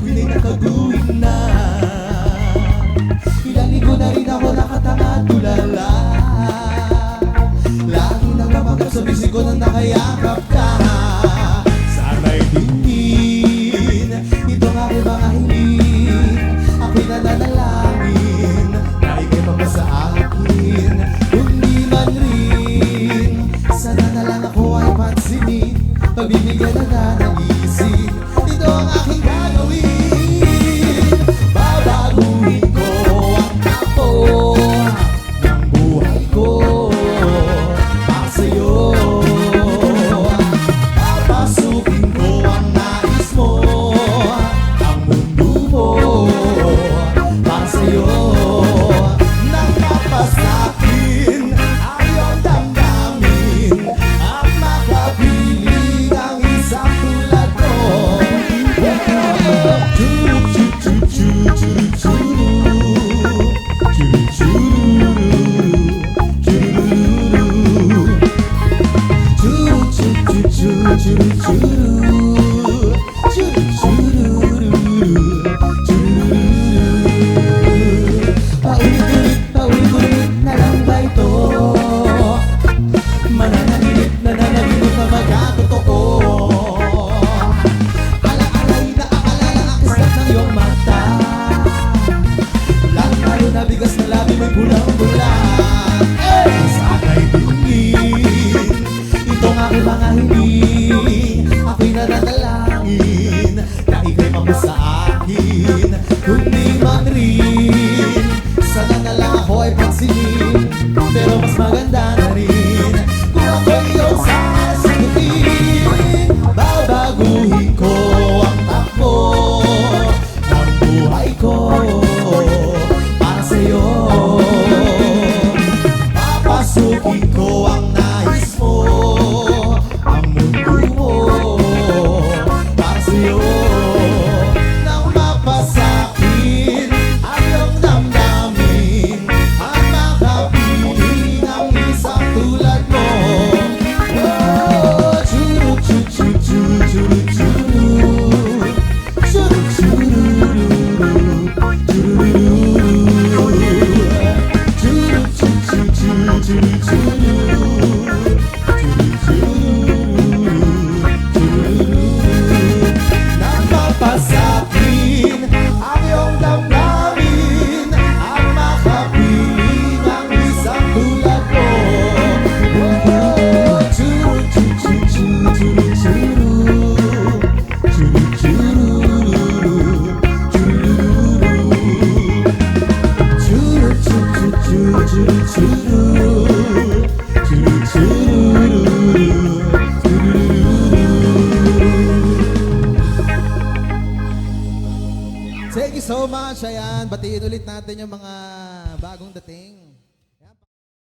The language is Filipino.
pinagkaguin na. Ilang linggo na rin ako nakatanga tulala. Lagi nang namanggap sa bisig ko ka. Sana'y tingin Ito nga aking mga hingin. Ako'y nananalangin. Na ikay pa sa akin. Kung man rin. Sana na lang ako ay pansinin. Pagbibigyan na nanaisin Ito ang aking gagawin. na bigas na labi mo'y bulang-bula Sa akin tingin Itong aking mga hindi. Thank you so much. Ayan, batiin ulit natin yung mga bagong dating.